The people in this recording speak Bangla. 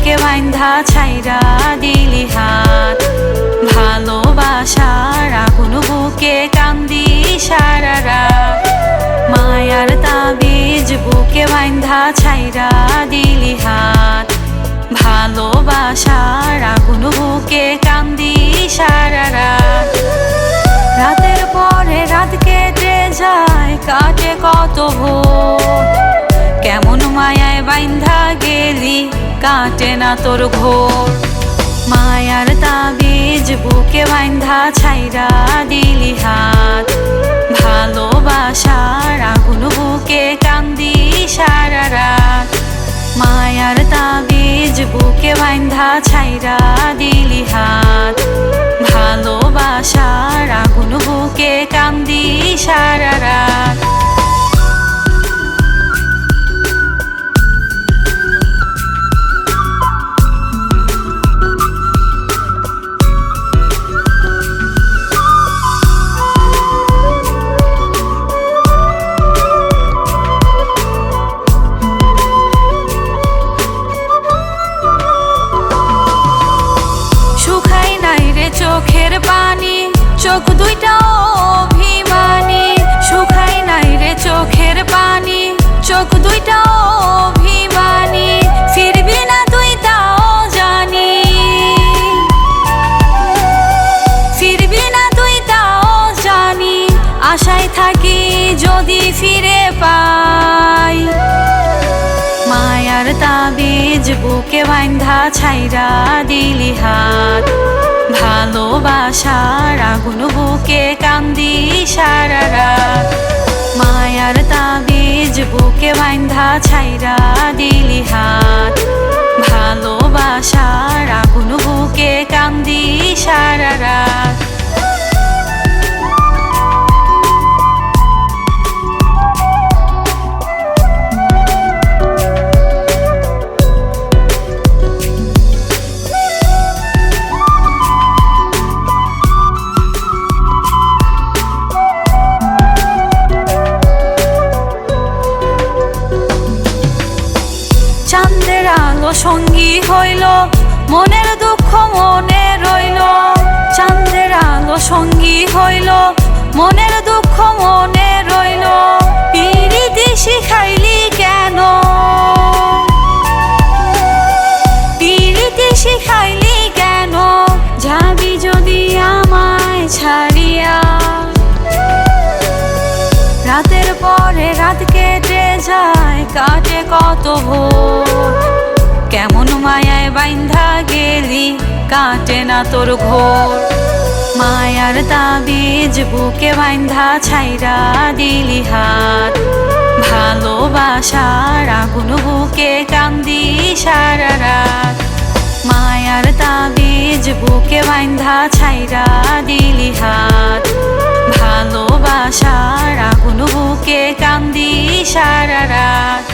বুকে বাইন্ধা ছাইরা দিলি হাত। ভালোবাসার আগুন বুকে কান্দি সারা মায়ার তাবিজ বুকে বাইন্ধা ছাইরা দিলি হাত। ভালোবাসার আগুন বুকে কান্দি সারারা রাতের পরে রাত কেটে যায়, কাটে কত ভোর। না তোর ঘোর। মায়ার তাবিজ বুকে বাইন্ধা ছাইরা দিলি হাত। ভালোবাসার আগুন বুকে কান্দি সারা রাত। মায়ার তাবিজ বুকে বাইন্ধা ছাইরা দিলি হাত। পানি চোখ দুইটা অভিমানী শুকাই নাই রে চোখের পানি। চোখ দুইটা অভিমানী, ফিরবি না তুই তাও জানি ফিরবি না তুই তাও জানি আশায় থাকি যদি ফিরে পাই। মায়ার তাবিজ বুকে বাইন্ধা ছাইরা দিলি হাত। ভালোবাসার আগুন বুকে কান্দি সারা রাত। মায়ার তাবিজ বুকে বাইন্ধা ছাইরা দিলি হাত। ভালোবাসার আগুন সঙ্গী হইল, মনের দুঃখ মনে রইল। চাঁদের আলো সঙ্গী হইল, মনের দুঃখ মনে রইল। পিরিতি শিখাইলি কেন? পিরিতি শিখাইলি কেন? যাবি যদি আমায় ছাড়িয়া। রাতের পরে রাত কেটে যায়, কাটে কত ভোর। কেমন মায়ায় বাইন্ধা গেলি, কাটে না তোর ঘোর। মায়ার তাবিজ বুকে বাইন্ধা ছাইরা দিলি হাত। ভালোবাসার আগুন বুকে কান্দি সারা রাত। মায়ার তাবিজ বুকে বাইন্ধা ছাইরা দিলি হাত। ভালোবাসার আগুন বুকে কান্দি সারা রাত।